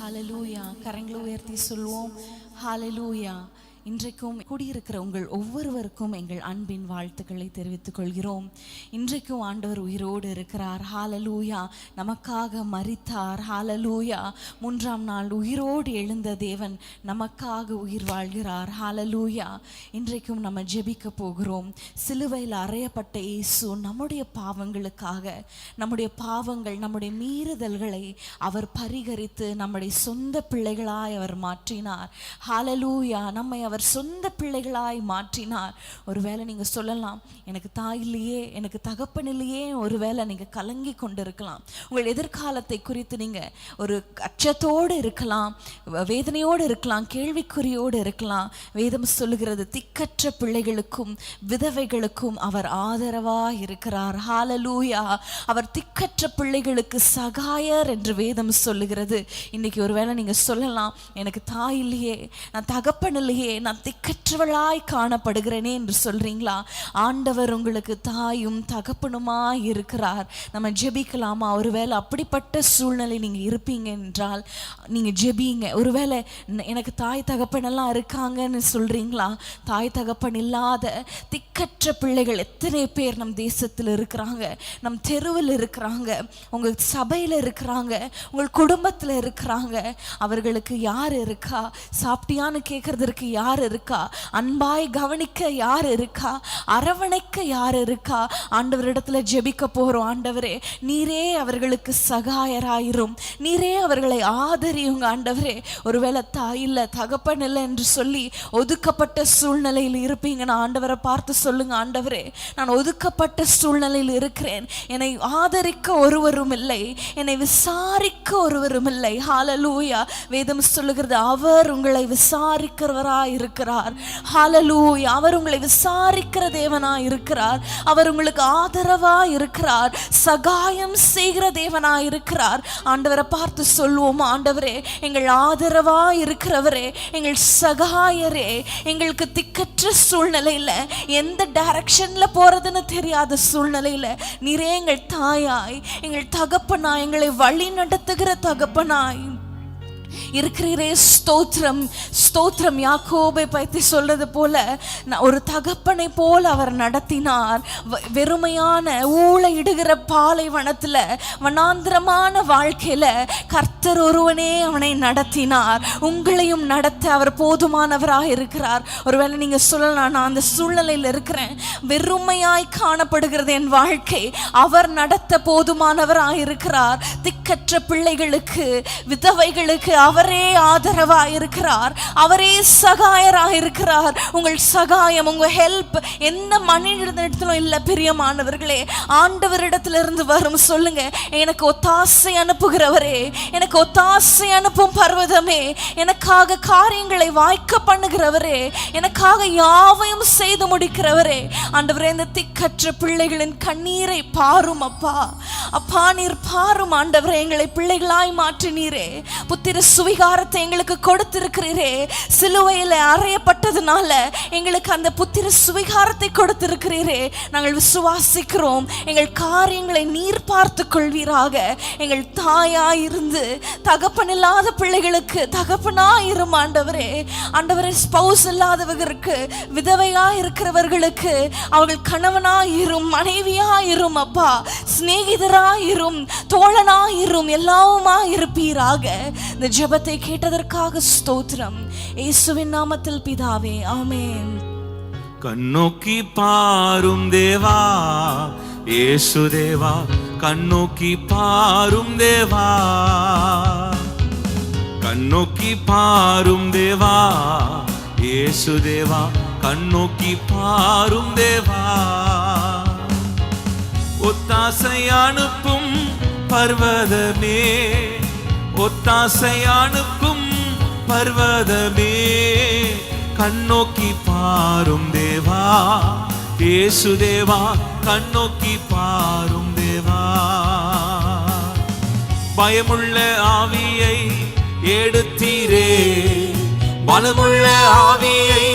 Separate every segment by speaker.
Speaker 1: ஹாலலூயா கரங்களை உயர்த்தி சொல்லுவோம். ஹாலலூயா இன்றைக்கும் கூடியிருக்கிற உங்கள் ஒவ்வொருவருக்கும் எங்கள் அன்பின் வாழ்த்துக்களை தெரிவித்துக் கொள்கிறோம். இன்றைக்கும் ஆண்டவர் உயிரோடு இருக்கிறார். ஹாலலூயா நமக்காக மறித்தார் ஹாலலூயா மூன்றாம் நாள் உயிரோடு எழுந்த தேவன் நமக்காக உயிர் வாழ்கிறார். ஹாலலூயா இன்றைக்கும் நம்ம ஜெபிக்க போகிறோம். சிலுவையில் அறையப்பட்ட இயேசு நம்முடைய பாவங்களுக்காக நம்முடைய பாவங்கள் நம்முடைய மீறுதல்களை அவர் பரிகரித்து நம்முடைய சொந்த பிள்ளைகளாய் அவர் மாற்றினார். ஹாலலூயா நம்மை அவர் சொந்த பிள்ளைகளாய் மாற்றினார். ஒருவேளை நீங்க சொல்லலாம் எனக்கு தாய் இல்லையே எனக்கு தகப்பன் இல்லையே ஒருவேளை நீங்க கலங்கி கொண்டிருக்கலாம். உங்கள் எதிர்காலத்தை குறித்து நீங்க ஒரு அச்சத்தோடு இருக்கலாம் வேதனையோடு இருக்கலாம் கேள்விக்குறியோடு இருக்கலாம். வேதம் சொல்லுகிறது திக்கற்ற பிள்ளைகளுக்கும் விதவைகளுக்கும் அவர் ஆதரவாக இருக்கிறார். ஹாலலூயா அவர் திக்கற்ற பிள்ளைகளுக்கு சகாயர் என்று வேதம் சொல்லுகிறது. இன்னைக்கு ஒருவேளை நீங்க சொல்லலாம் எனக்கு தாய் இல்லையே நான் தகப்பன் இல்லையே நான் திக்கற்றவளாய் காணப்படுகிறேனே என்று சொல்றீங்களா? ஆண்டவர் உங்களுக்கு தாயும் தகப்பனுமாய் இருக்கிறார். நம்ம ஜெபிக்கலாமா? ஒருவேளை அப்படிப்பட்ட சூழ்நிலை நீங்க இருப்பீங்க என்றால் நீங்க ஜெபிங்க. ஒருவேளை எனக்கு தாய் தகப்பன் எல்லாம் இருக்காங்கன்னு சொல்றீங்களா? தாய் தகப்பன் இல்லாத திக்கற்ற பிள்ளைகள் எத்தனை பேர் நம் தேசத்தில் இருக்கிறாங்க? நம் தெருவில் இருக்கிறாங்க. உங்க சபையில இருக்கிறாங்க. உங்கள் குடும்பத்தில் இருக்கிறாங்க. அவர்களுக்கு யார் இருக்கா? சாப்பிட்டியான்னு கேட்கறதற்கு யார் இருக்கா? அன்பாய் கவனிக்க யார் இருக்கா? அரவணைக்க யார் இருக்கா? ஆண்டவரிடத்துல ஜெபிக்க போறோம். ஆண்டவரே நீரே அவர்களுக்கு சகாயராயிரும். நீரே அவர்களை ஆதரியுங்க ஆண்டவரே. ஒருவேளை தாய் இல்லை தகப்பன் இல்லை என்று சொல்லி ஒதுக்கப்பட்ட சூழ்நிலையில் இருப்பீங்க. ஆண்டவரை பார்த்து சொல்லுங்க ஆண்டவரே. நான் ஒதுக்கப்பட்ட சூழ்நிலையில் இருக்கிறேன். என்னை ஆதரிக்க ஒருவரும் இல்லை. என்னை விசாரிக்க ஒருவரும் இல்லை. ஹாலலூயா வேதம் சொல்லுகிறது அவர் உங்களை விசாரிக்கிறவராய் இருக்கிறார். ஹலலூய் அவர் உங்களை விசாரிக்கிற தேவனா இருக்கிறார். அவர் உங்களுக்கு ஆதரவா இருக்கிறார். சகாயம் செய்கிற தேவனா இருக்கிறார். ஆண்டவரை பார்த்து சொல்வோம் ஆண்டவரே எங்கள் ஆதரவா இருக்கிறவரே எங்கள் சகாயரே எங்களுக்கு திக்கற்ற சூழ்நிலையில எந்த டைரக்ஷன்ல போறதுன்னு தெரியாத சூழ்நிலையில நிறைய எங்கள் தாயாய் எங்கள் தகப்பனாய் எங்களை வழி நடத்துகிற தகப்பனாய். இருக்கிறீரே ஸ்தோத்திரம் ஸ்தோத்திரம். யாக்கோபை பற்றி சொல்றது போல நான் ஒரு தகப்பனை போல் அவர் நடத்தினார். வ- வெறுமையான ஊழையிடுகிற பாலைவனத்துல வனாந்திரமான வாழ்க்கையில கர்த்தர் ஒருவனே அவனை நடத்தினார். உங்களையும் நடத்த அவர் போதுமானவராக இருக்கிறார். ஒருவேளை நீங்க சொல்லலாம் நான் அந்த சூழ்நிலையில் இருக்கிறேன். வெறுமையாய் காணப்படுகிறது என் வாழ்க்கை. அவர் நடத்த போதுமானவராக இருக்கிறார். திக்கற்ற பிள்ளைகளுக்கு விதவைகளுக்கு அவர் அவரே ஆதரவா இருக்கிறார் அவரே சகாயராக இருக்கிறார் உங்கள் சகாயம் உங்க ஹெல்ப் எந்த மனிதனிடத்திலும் இல்லை பிரியமானவர்களே. ஆண்டவரிடத்திலிருந்து வரும் சொல்லுங்க. எனக்கு ஒத்தாசை அனுப்புகிறவரே. எனக்கு ஒத்தாசை அனுப்பும் பர்வதமே. எனக்காக காரியங்களை வாய்க்க பண்ணுகிறவரே. எனக்காக யாவையும் செய்து முடிக்கிறவரே. ஆண்டவரே இந்த திக்கற்ற பிள்ளைகளின் கண்ணீரை பாரும் அப்பா. அப்பா நீர் பாரும் ஆண்டவரே. எங்களை பிள்ளைகளாய் மாற்றினீரே. புத்திர அதிகாரத்தை எங்களுக்கு கொடுத்திருக்கிறீரே. சிலுவையில் அறையப்பட்டதுனால எங்களுக்கு அந்த புத்திர சுவிகாரத்தை கொடுத்திருக்கிறீரே. நாங்கள் விசுவாசிக்கிறோம். எங்கள் காரியங்களை நீர் பார்த்து கொள்வீராக. எங்கள் தாயா இருந்து தகப்பன் இல்லாத பிள்ளைகளுக்கு தகப்பனாய் இரும் ஆண்டவரே. ஆண்டவரே ஸ்பௌஸ் இல்லாதவர்களுக்கு விதவையா இருக்கிறவர்களுக்கு அவர்கள் கணவனாய் இரும் மனைவியாய் இரும் அப்பா. சிநேகிதரா இரும் தோழனாய் இரும் எல்லாவுமா இருப்பீராக இந்த ஜெபத்தை கேட்டதற்காக ஸ்தோத்திரம். இயேசுவின் நாமத்தில் பிதாவே ஆமென்.
Speaker 2: கண்ணோக்கி பாரும் தேவா இயேசு தேவா கண்ணோக்கி பாரும் தேவா. கண்ணோக்கி பாரும் தேவா இயேசு தேவா கண்ணோக்கி பாரும் தேவா. ஒத்தாசை அனுப்பும் பர்வதமே ஒத்தாசை அனுப்பும் பர்வதமே கண்ணோக்கி பாரும் தேவா இயேசு தேவா கண்ணோக்கி பாரும் தேவா. பயமுள்ள ஆவியை எடுத்தீரே பலமுள்ள ஆவியை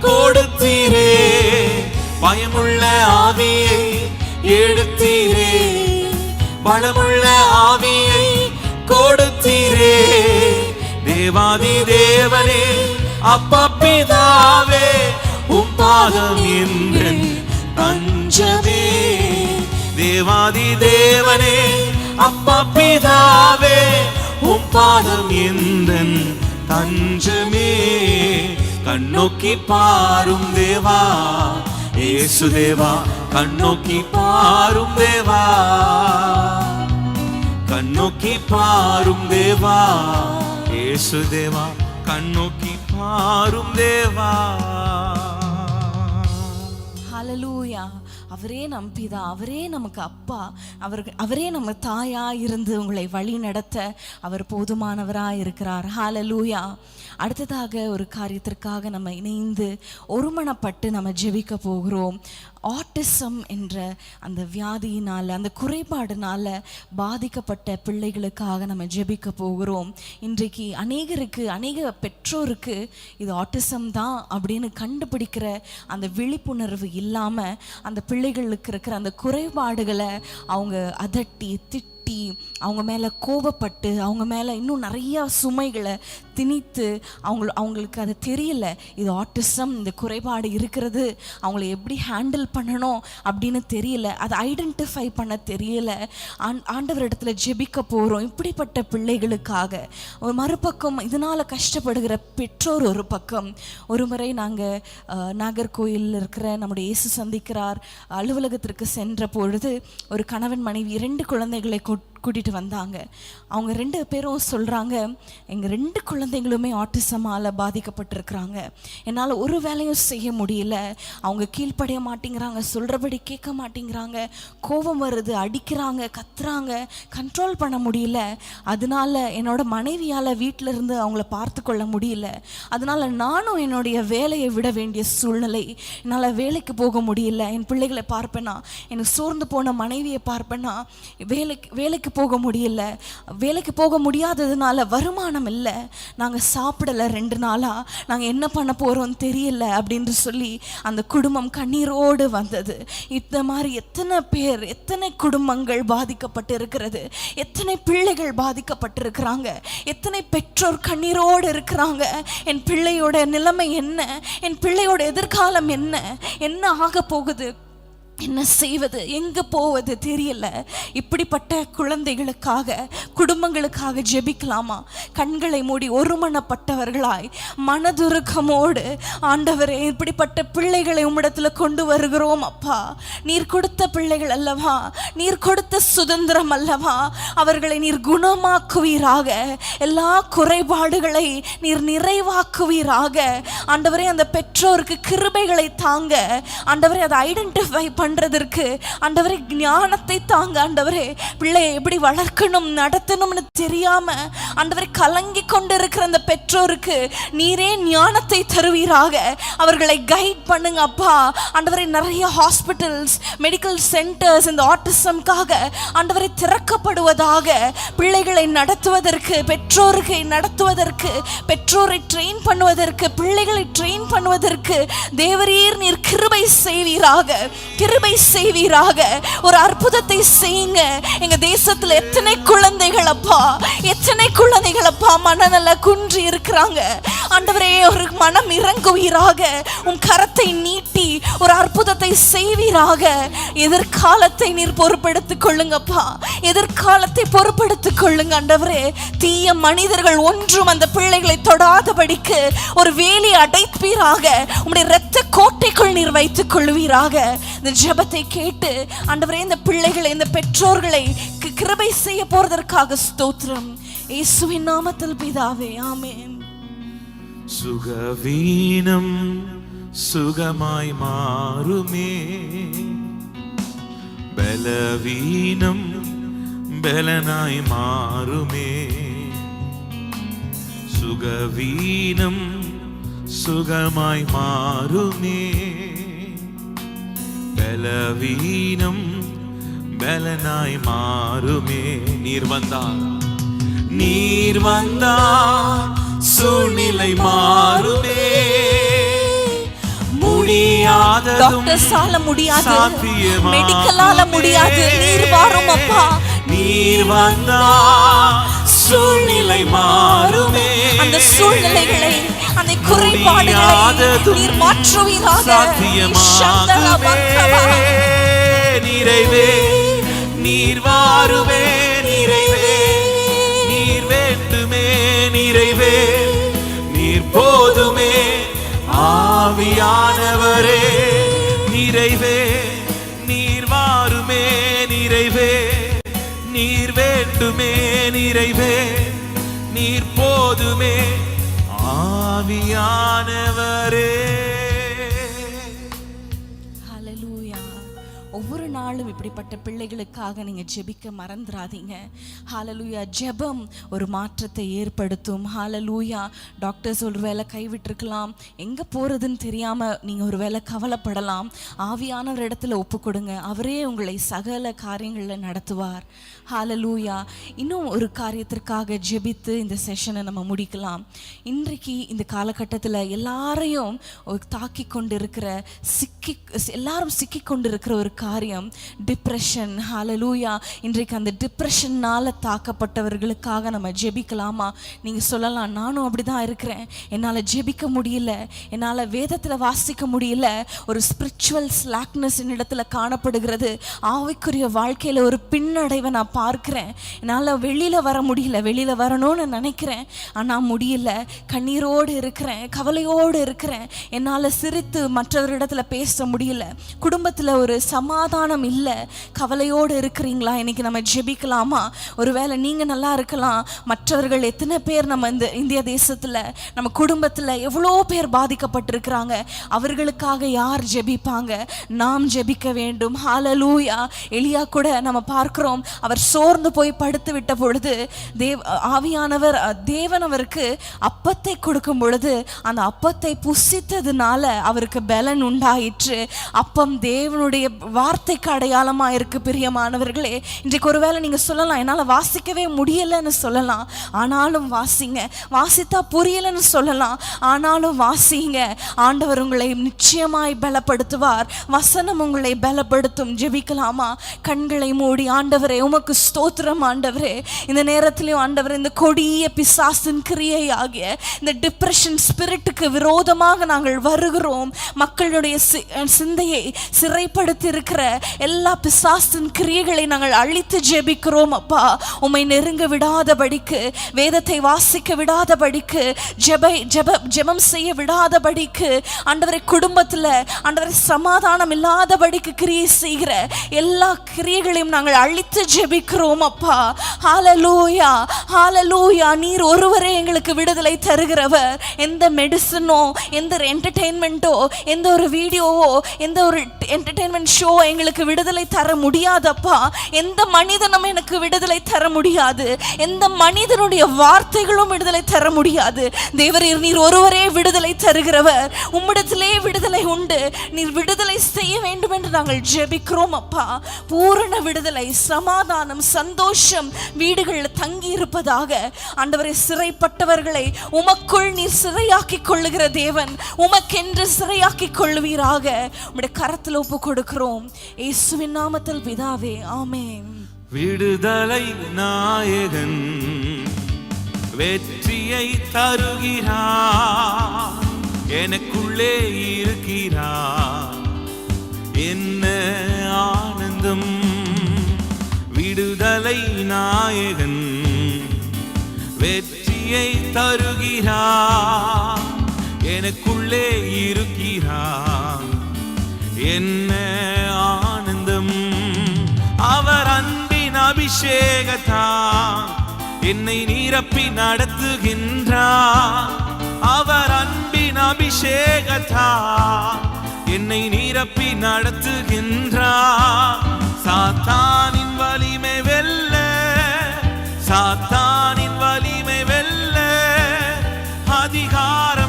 Speaker 2: கொடுத்தீரே பயமுள்ள ஆவியை எடுத்தீரே பலமுள்ள ஆவியை தேவாதி தேவனே அப்பா பிதாவே உம் பாதம் எந்தன் தஞ்சமே. தேவாதி தேவனே அப்பா பிதாவே உம் பாதம் எந்தன் தஞ்சமே. கண்ணோக்கி பாரும் தேவா ஏசு தேவா கண்ணோக்கி பாரும் தேவா. கண்ணோக்கி பாரும் தேவா. ஏசு தேவா கண்ணோக்கி பாரும் தேவா.
Speaker 1: ஹலலூயா அவரே நம் பிதா அவரே நமக்கு அப்பா. அவர் அவரே நம்ம தாயா இருந்து உங்களை வழி நடத்த அவர் போதுமானவராக இருக்கிறார். ஹாலலூயா அடுத்ததாக ஒரு காரியத்திற்காக நம்ம இணைந்து ஒருமனப்பட்டு நம்ம ஜெபிக்க போகிறோம். ஆட்டிசம் என்ற அந்த வியாதியினால் அந்த குறைபாடுனால் பாதிக்கப்பட்ட பிள்ளைகளுக்காக நம்ம ஜெபிக்க போகிறோம். இன்றைக்கு அநேகருக்கு அநேக பெற்றோருக்கு இது ஆட்டிசம் தான் அப்படின்னு கண்டுபிடிக்கிற அந்த விழிப்புணர்வு இல்லாமல் அந்த பிள்ளைகளுக்கு இருக்கிற அந்த குறைபாடுகளை அவங்க அதட்டி திட்டி அவங்க மேலே கோபப்பட்டு அவங்க மேலே இன்னும் நிறையா சுமைகளை திணித்து அவங்க அவங்களுக்கு அது தெரியல. இது ஆட்டிசம் இந்த குறைபாடு இருக்கிறது. அவங்கள எப்படி ஹேண்டில் பண்ணணும் அப்படின்னு தெரியல. அதை ஐடென்டிஃபை பண்ண தெரியல. ஆண் ஆண்டவரிடத்துல ஜெபிக்க போகிறோம் இப்படிப்பட்ட பிள்ளைகளுக்காக. ஒரு மறுபக்கம் இதனால் கஷ்டப்படுகிற பெற்றோர் ஒரு பக்கம். ஒரு முறை நாங்கள் நாகர்கோயிலில் இருக்கிற நம்முடைய இயேசு சந்திக்கிறார். அலுவலகத்திற்கு சென்ற பொழுது ஒரு கணவன் மனைவி இரண்டு குழந்தைகளை கொட்டு கூட்டிகிட்டு வந்தாங்க. அவங்க ரெண்டு பேரும் சொல்கிறாங்க எங்கள் ரெண்டு குழந்தைங்களுமே ஆட்டிசமால பாதிக்கப்பட்டிருக்கிறாங்க. என்னால் ஒரு வேலையும் செய்ய முடியல. அவங்க கீழ்ப்படைய மாட்டேங்கிறாங்க சொல்கிறபடி கேட்க மாட்டேங்கிறாங்க. கோபம் வருது அடிக்கிறாங்க கத்துறாங்க. கண்ட்ரோல் பண்ண முடியல. அதனால என்னோட மனைவியால் வீட்டில் இருந்து அவங்கள பார்த்து கொள்ள முடியல. அதனால் நானும் என்னுடைய வேலையை விட வேண்டிய சூழ்நிலை. என்னால் வேலைக்கு போக முடியல. என் பிள்ளைகளை பார்ப்பேனா? எனக்கு சோர்ந்து போன மனைவியை பார்ப்பேனா? வேலைக்கு வேலைக்கு போக முடியல. வேலைக்கு போக முடியாததுனால வருமானம் இல்லை. நாங்கள் சாப்பிடல ரெண்டு நாளாக நாங்கள் என்ன பண்ண போகிறோம்னு தெரியல அப்படின்னு சொல்லி அந்த குடும்பம் கண்ணீரோடு வந்தது. இந்த மாதிரி எத்தனை பேர் எத்தனை குடும்பங்கள் பாதிக்கப்பட்டு இருக்கிறது எத்தனை பிள்ளைகள் பாதிக்கப்பட்டிருக்கிறாங்க. எத்தனை பெற்றோர் கண்ணீரோடு இருக்கிறாங்க. என் பிள்ளையோட நிலைமை என்ன? என் பிள்ளையோட எதிர்காலம் என்ன? என்ன ஆக போகுது? என்ன செய்வது எங்க போவது தெரியல. இப்படிப்பட்ட குழந்தைகளுக்காக குடும்பங்களுக்காக ஜெபிக்கலாமா? கண்களை மூடி ஒருமனப்பட்டவர்களாய் மனதுருக்கமோடு ஆண்டவரே இப்படிப்பட்ட பிள்ளைகளை உம்மிடத்துல கொண்டு வருகிறோம் அப்பா. நீர் கொடுத்த பிள்ளைகள் அல்லவா? நீர் கொடுத்த சுதந்திரம் அல்லவா? அவர்களை நீர் குணமாக்குவீராக. எல்லா குறைபாடுகளை நீர் நிறைவாக்குவீராக. ஆண்டவரே அந்த பெற்றோருக்கு கிருபைகளை தாங்க. ஆண்டவரே அதை ஐடென்டிஃபை பண்றதற்கு ஆண்டவரே ஞானத்தை தாங்க ஆண்டவரே. பிள்ளையை எப்படி வளர்க்கணும் நடத்தணும்னு தெரியாம ஆண்டவரை கலங்கி கொண்டு இருக்கிற அந்த பெற்றோருக்கு நீரே ஞானத்தை தருவீராக. அவர்களை கைட் பண்ணுங்க அப்பா. ஆண்டவரை நிறைய ஹாஸ்பிட்டல்ஸ் மெடிக்கல் சென்டர்ஸ் இந்த ஆட்டிசம்காக ஆண்டவரை திறக்கப்படுவதாக. பிள்ளைகளை நடத்துவதற்கு பெற்றோர்களை நடத்துவதற்கு பெற்றோரை ட்ரெயின் பண்ணுவதற்கு பிள்ளைகளை ட்ரெயின் பண்ணுவதற்கு தேவரீர் நீர் கிருபை செய்வீராக. கிருபை செய்வீராக. ஒரு அற்புதத்தை செய்யுங்க. எங்க தேசத்துல எத்தனை குழந்தைகள் அப்பா? எத்தனை குழந்தைகள் அப்பா மனநல குன்றி இருக்கிறாங்க. ஆண்டவரே ஒரு மனம் இறங்குவீராக. உன் கரத்தை நீட்டி ஒரு அற்புதத்தை செய்வீராக. எதிர்காலத்தை நீர் பொறுப்படுத்திக் கொள்ளுங்கப்பா. எதிர்காலத்தை பொறுப்படுத்திக் கொள்ளுங்க ஆண்டவரே. தீய மனிதர்கள் ஒன்றும் அந்த பிள்ளைகளை தொடாதபடிக்கு ஒரு வேலி அடைப்பீராக. உங்களுடைய இரத்த கோட்டைக்குள் நீர் வைத்துக் கொள்வீராக இந்த ஜெபத்தை கேட்டு ஆண்டவரே இந்த பிள்ளைகளை இந்த பெற்றோர்களை கி- கிருபை செய்ய போறதற்காக ஸ்தோத்திரம். இயேசுவின் நாமத்தில் பிதாவே ஆமேன்.
Speaker 2: சுகவீனம் சுகமாய் மாறுமே. பலவீனம் பலனாய் மாறுமே. சுகவீனம் சுகமாய் மாறுமே. பலவீனம் பலனாய் மாறுமே. நீர் வந்தால் நீர் வந்தா சூழ்நிலை மாறுமே. முடியாததும்
Speaker 1: டாக்டர்ஸால முடியாது. மெடிக்கலால முடியாது. நீர் வாரும் அப்பா.
Speaker 2: நீர் வந்தா சூழ்நிலை மாறுமே.
Speaker 1: அந்த அவருடைய குறைபாடுகளை
Speaker 2: முடியாததும்
Speaker 1: நீர் மாற்றுவீராக
Speaker 2: சாத்தியமாகுமே. நிறைவே நீர் வாருமே. போதுமே. ஆவியானவரே நிறைவே. நீர் வாருமே நிறைவே. நீர் வேண்டுமே நிறைவே. நீர் போதுமே. ஆவியானவரே.
Speaker 1: ஒவ்வொரு நாளும் இப்படிப்பட்ட பிள்ளைகளுக்காக நீங்கள் ஜெபிக்க மறந்துடாதீங்க ஹாலலூயா ஜெபம் ஒரு மாற்றத்தை ஏற்படுத்தும். ஹாலலூயா டாக்டர்ஸ் ஒரு வேளை கைவிட்டிருக்கலாம். எங்கே போகிறதுன்னு தெரியாமல் நீங்கள் ஒரு வேளை கவலைப்படலாம். ஆவியானவர் இடத்துல ஒப்பு கொடுங்க அவரே உங்களை சகல காரியங்களில் நடத்துவார். ஹாலலூயா இன்னும் ஒரு காரியத்திற்காக ஜெபித்து இந்த செஷனை நம்ம முடிக்கலாம். இன்றைக்கு இந்த காலகட்டத்தில் எல்லாரையும் ஒரு தாக்கி கொண்டிருக்கிற சிக்கி எல்லாரும் சிக்கி கொண்டு இருக்கிற ஒரு காரியம் டிப்ரெஷன் ஹலலூயா இன்றைக்கு அந்த டிப்ரெஷன்னால் தாக்கப்பட்டவர்களுக்காக நம்ம ஜெபிக்கலாமா? நீங்க சொல்லலாம் நானும் அப்படிதான் இருக்கிறேன். என்னால் ஜெபிக்க முடியல. என்னால் வேதத்தில் வாசிக்க முடியல. ஒரு ஸ்பிரிச்சுவல் ஸ்லாக்னஸ் இடத்துல காணப்படுகிறது. ஆவிக்குரிய வாழ்க்கையில் ஒரு பின்னடைவை நான் பார்க்கிறேன். என்னால் வெளியில் வர முடியல. வெளியில் வரணும்னு நினைக்கிறேன். ஆனால் முடியல. கண்ணீரோடு இருக்கிறேன். கவலையோடு இருக்கிறேன். என்னால் சிரித்து மற்றவரிடத்தில் பேச முடியல. குடும்பத்தில் ஒரு சமாதானம் இல்லை. கவலையோடு இருக்கிறீங்களா? இன்னைக்கு நம்ம ஜெபிக்கலாமா? ஒருவேளை நீங்கள் நல்லா இருக்கலாம். மற்றவர்கள் எத்தனை பேர் நம்ம இந்த இந்திய தேசத்தில் நம்ம குடும்பத்தில் எவ்வளோ பேர் பாதிக்கப்பட்டிருக்கிறாங்க? அவர்களுக்காக யார் ஜெபிப்பாங்க? நாம் ஜெபிக்க வேண்டும். ஹாலலூயா எளியா கூட நம்ம பார்க்குறோம். அவர் சோர்ந்து போய் படுத்து விட்ட பொழுது தேவ் ஆவியானவர் அஹ், தேவன் அவருக்கு அப்பத்தை கொடுக்கும் பொழுது அந்த அப்பத்தை புசித்ததுனால அவருக்கு பலன் உண்டாயிற்று. அப்பம் தேவனுடைய வார்த்தைக்கு அடையாளமாக இருக்கு பிரியமானவர்களே. இன்றைக்கு ஒருவேளை நீங்கள் சொல்லலாம் என்னால் வாசிக்கவே முடியலைன்னு சொல்லலாம். ஆனாலும் வாசிங்க. வாசித்தா புரியலைன்னு சொல்லலாம். ஆனாலும் வாசிங்க. ஆண்டவர் உங்களை நிச்சயமாய் பலப்படுத்துவார். வசனம் உங்களை பலப்படுத்தும். ஜெபிக்கலாமா? கண்களை மூடி ஆண்டவரே உமக்கு ஸ்தோத்திரம் ஆண்டவரே. இந்த நேரத்திலையும் ஆண்டவர் இந்த கொடிய பிசாசின் கிரியை ஆகிய இந்த டிப்ரெஷன் ஸ்பிரிட்டுக்கு விரோதமாக நாங்கள் வருகிறோம். மக்களுடைய சிந்தையை சிறைப்படுத்தி இருக்கிற எல்லா பிசாசின் கிரியைகளை நாங்கள் அழித்து ஜெபிக்கிறோம் அப்பா. உம்மை நெருங்க விடாதபடிக்கு வேதத்தை வாசிக்க விடாதபடிக்கு ஜெப ஜெப ஜெபம் செய்ய விடாதபடிக்கு ஆண்டவரை குடும்பத்தில் ஆண்டவரை சமாதானம் இல்லாதபடிக்கு கிரியை செய்கிற எல்லா கிரியைகளையும் நாங்கள் அழித்து ஜெபிக்கிறோம் அப்பா. ஹாலலூயா ஹாலலூயா நீர் ஒருவரே எங்களுக்கு விடுதலை தருகிறவர். எந்த மெடிசனோ எந்த ஒரு என்டர்டெயின்மெண்ட்டோ எந்த ஒரு வீடியோவோ எந்த ஒரு என்டர்டெயின்மெண்ட் ஷோ எங்களுக்கு விடுதலை தர முடியாதப்பா. எந்த மனிதனும் எனக்கு விடுதலை தர முடியாது. எந்த மனிதனுடைய வார்த்தைகளும் விடுதலை தர முடியாது. தேவரீர் நீர் ஒருவரே விடுதலை தருகிறவர். உம்மிடத்திலே விடுதலை உண்டு. நீர் விடுதலை செய்ய வேண்டும் என்று நாங்கள் ஜெபிக்கிறோம் அப்பா. பூரண விடுதலை சமாதானம் சந்தோஷம் வீடுகளில் தங்கி இருப்பதாக ஆண்டவரை சிறைப்பட்டவர்களை உமக்குள் நீர் சிறையாக்கி கொள்ளுகிற தேவன் உமக்கென்று சிறையாக்கி கொள்ளுவீராக. உடைய கரத்தில் ஒப்பு கொடுக்கிறோம். இயேசுவின் நாமத்தில் பிதாவே ஆமென்.
Speaker 2: விடுதலை நாயகன் வெற்றியை தருகிறார். எனக்குள்ளே இருக்கிறார். என்ன ஆனந்தம். விடுதலை நாயகன் வெற்றியை தருகிறார். எனக்குள்ளே இருக்கிறார். என்ன அபிஷேகத்தான். என்னை நீரப்பி நடத்துகின்றார் அவர் அன்பின் அபிஷேகத்தான். என்னை நீரப்பி நடத்துகின்றார் சாத்தானின் வலிமை வெல்ல சாத்தானின் வலிமை வெல்ல அதிகாரம்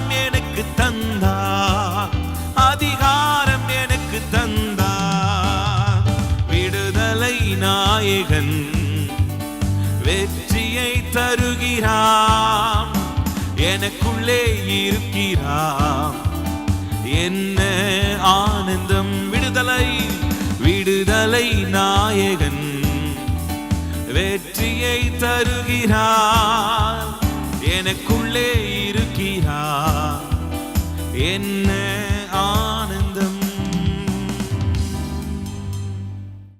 Speaker 2: நாயகன் வெற்றியை தருகிறாம் எனக்குள்ளே இருக்கிறாம் என்ன ஆனந்தம் விடுதலை விடுதலை நாயகன் வெற்றியை தருகிறார் எனக்குள்ளே இருக்கிறார் என்ன